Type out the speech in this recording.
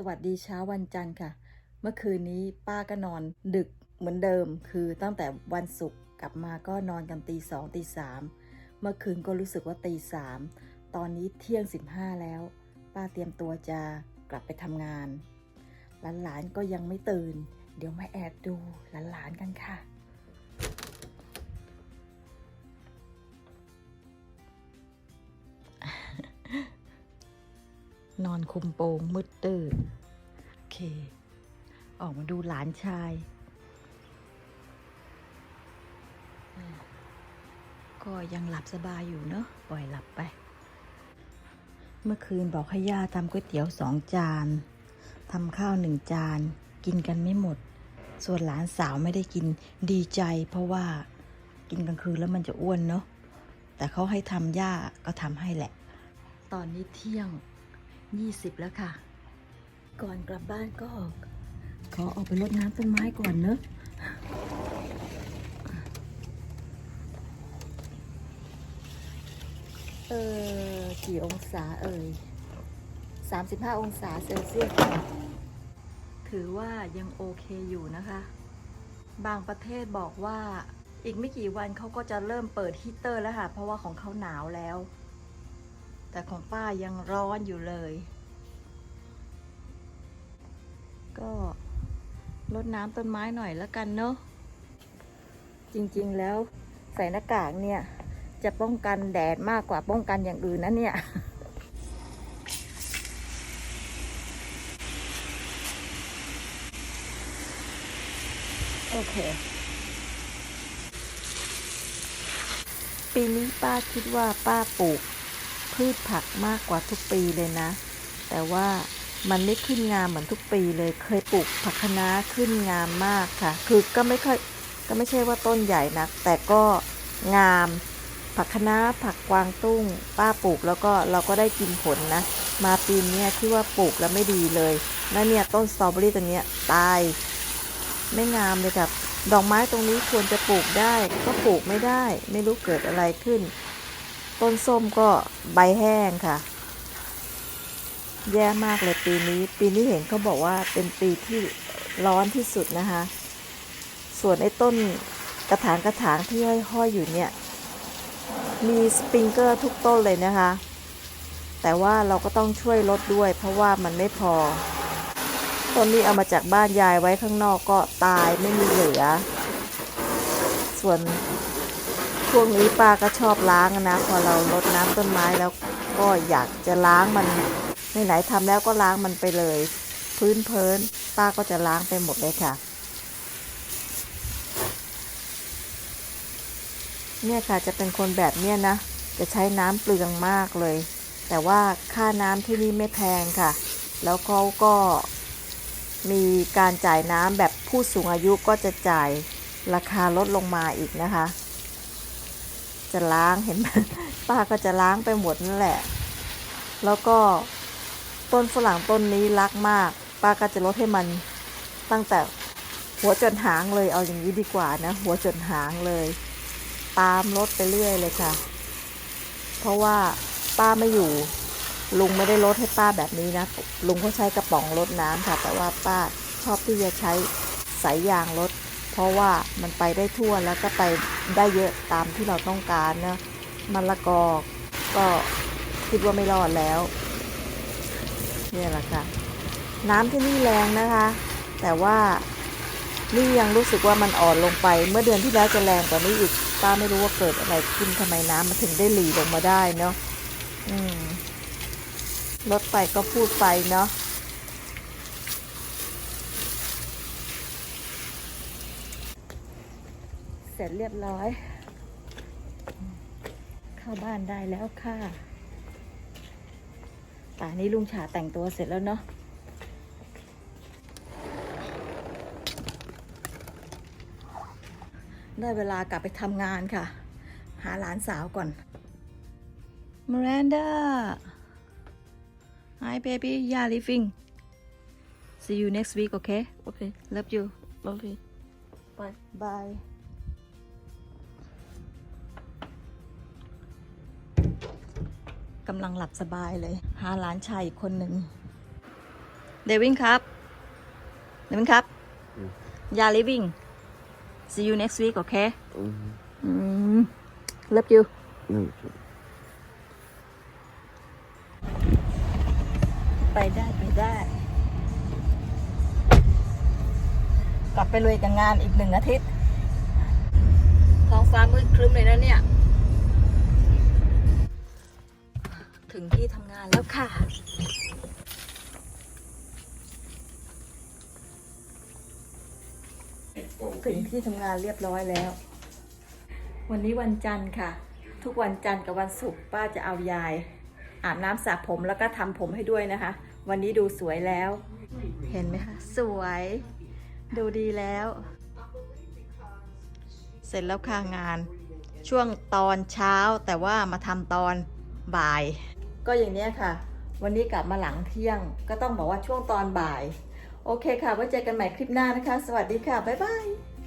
สวัสดีเช้าวันจันทร์ค่ะ เมื่อคืนนี้ป้าก็นอนดึกเหมือนเดิม คือตั้งแต่วันศุกร์กลับมาก็นอนกันตีสองตีสามเมื่อคืนก็รู้สึกว่าตีสามตอนนี้เที่ยงสิบห้าแล้ว ป้าเตรียมตัวจะกลับไปทำงาน หลานๆก็ยังไม่ตื่น เดี๋ยวมาแอบดูหลานๆกันค่ะ นอนคุมโปงมืดตื่นโอเค ออกมาดูหลานชาย ก็ยังหลับสบายอยู่เนอะปล่อยหลับไป เมื่อคืนบอกให้ย่าทำก๋วยเตี๋ยวสองจานทำข้าวหนึ่งจาน กินกันไม่หมด ส่วนหลานสาวไม่ได้กินดีใจ เพราะว่ากินกลางคืนแล้วมันจะอ้วนเนาะแต่เขาให้ทำย่าก็ทำให้แหละ ตอนนี้เที่ยง 20 แล้วค่ะ ก่อนกลับบ้านก็ ขอออกไปรดน้ำต้นไม้ก่อนเนอะเออ กี่องศาเอ่ย 35 องศาเซลเซียสค่ะถือว่ายังโอเคอยู่นะคะ บางประเทศบอกว่าอีกไม่กี่วันเขาก็จะเริ่มเปิดฮีตเตอร์แล้วค่ะ เพราะว่าของเขาหนาวแล้ว แต่ของป้ายังร้อนอยู่เลย ก็รดน้ำต้นไม้หน่อยแล้วกันเนาะจริงๆแล้วใส่หน้ากากเนี่ย จะป้องกันแดดมากกว่าป้องกันอย่างอื่นนะเนี่ยโอเค ปีนี้ป้าคิดว่าป้าปลูก พืชผักมากกว่าทุกปีเลยนะ แต่ว่ามันไม่ขึ้นงามเหมือนทุกปีเลย เคยปลูกผักคะน้าขึ้นงามมากค่ะ คือก็ไม่ค่อยก็ไม่ใช่ว่าต้นใหญ่นัก แต่ก็งาม ผักคะน้าผักกวางตุ้ง ป้าปลูกแล้วก็เราก็ได้กินผลนะ มาปีนี้ที่ว่าปลูกแล้วไม่ดีเลย แล้วเนี่ยต้นสตรอเบอรี่ตัวเนี้ยตาย ไม่งามเลยครับดอกไม้ตรงนี้ควรจะปลูกได้ ก็ปลูกไม่ได้ ไม่รู้เกิดอะไรขึ้น ต้นส้มก็ใบแห้งค่ะ แย่มากเลยปีนี้ ปีนี้เห็นเขาบอกว่าเป็นปีที่ร้อนที่สุดนะคะ ส่วนไอ้ต้นกระถางกระถางที่ห้อยๆอยู่เนี่ย มีสปริงเกอร์ทุกต้นเลยนะคะ แต่ว่าเราก็ต้องช่วยลดด้วย เพราะว่ามันไม่พอ ต้นนี้เอามาจากบ้านยายไว้ข้างนอกก็ตายไม่มีเหลือ ส่วน ช่วงนี้ป้าก็ชอบล้างนะ พอเราลดน้ำต้นไม้แล้วก็อยากจะล้างมันไหนๆทำแล้วก็ล้างมันไปเลย พื้นเพลินป้าก็จะล้างไปหมดเลยค่ะ เนี่ยค่ะจะเป็นคนแบบเนี้ยนะ จะใช้น้ำเปลืองมากเลย แต่ว่าค่าน้ำที่นี่ไม่แพงค่ะ แล้วเขาก็มีการจ่ายน้ำแบบผู้สูงอายุก็จะจ่ายราคาลดลงมาอีกนะคะ จะล้างเห็นไหมป้าก็จะล้างไปหมดนั่นแหละ แล้วก็ต้นฝรั่งต้นนี้รักมาก ป้าก็จะลดให้มันตั้งแต่หัวจนหางเลยเอาอย่างนี้ดีกว่านะ หัวจนหางเลย ตามรถไปเรื่อยเลยค่ะ เพราะว่าป้าไม่อยู่ลุงไม่ได้ลดให้ป้าแบบนี้นะ ลุงเขาใช้กระป๋องรดน้ำค่ะ แต่ว่าป้าชอบที่จะใช้สายยางรถเพ ราะว่ามันไปได้ทั่วแล้วก็ไปได้เยอะตามที่เราต้องการนะมะละกอก็คิดว่าไม่รอดแล้วนี่แหละค่ะ น้ำที่นี่แรงนะคะ แต่ว่านี่ยังรู้สึกว่ามันอ่อนลงไป เมื่อเดือนที่แล้วจะแรงกว่านี้อีกป้าไม่รู้ว่าเกิดอะไรขึ้นทำไมน้ำมันถึงได้หลีลงมาได้เนาะอืมลดไปก็พูดไปเนาะ สร็จเรียบร้อย เข้าบ้านได้แล้วค่ะป่านี้ลุงฉาแต่งตัวเสร็จแล้วเนาะได้เวลากลับไปทำงานค่ะ หาหลานสาวก่อน Miranda Hi baby yeah leaving see you next week okay okay love you love you bye bye กำลังหลับสบายเลย หาหลานชายอีกคนหนึ่งเดวินครับเดวินครับอืมยา living see you next week okay Mm. อืม love you No. ไปได้ ไปได้ กลับไปลุยกับงานอีกหนึ่งอาทิตย์ท้องฟ้ามืดครึ้มเลยนะเนี่ย ถึงที่ทำงานแล้วค่ะ ถึงที่ทำงานเรียบร้อยแล้ว วันนี้วันจันทร์ค่ะ ทุกวันจันทร์กับวันศุกร์ป้าจะเอายาย อาบน้ำสระผมแล้วก็ทำผมให้ด้วยนะคะ วันนี้ดูสวยแล้ว เห็นไหมคะ สวย ดูดีแล้ว เสร็จแล้วค่ะงานช่วงตอนเช้าแต่ว่ามาทำตอนบ่าย ก็อย่างนี้ค่ะ วันนี้กลับมาหลังเที่ยง ก็ต้องบอกว่าช่วงตอนบ่าย โอเคค่ะไว้เจอกันใหม่คลิปหน้านะคะ สวัสดีค่ะ บ๊ายบาย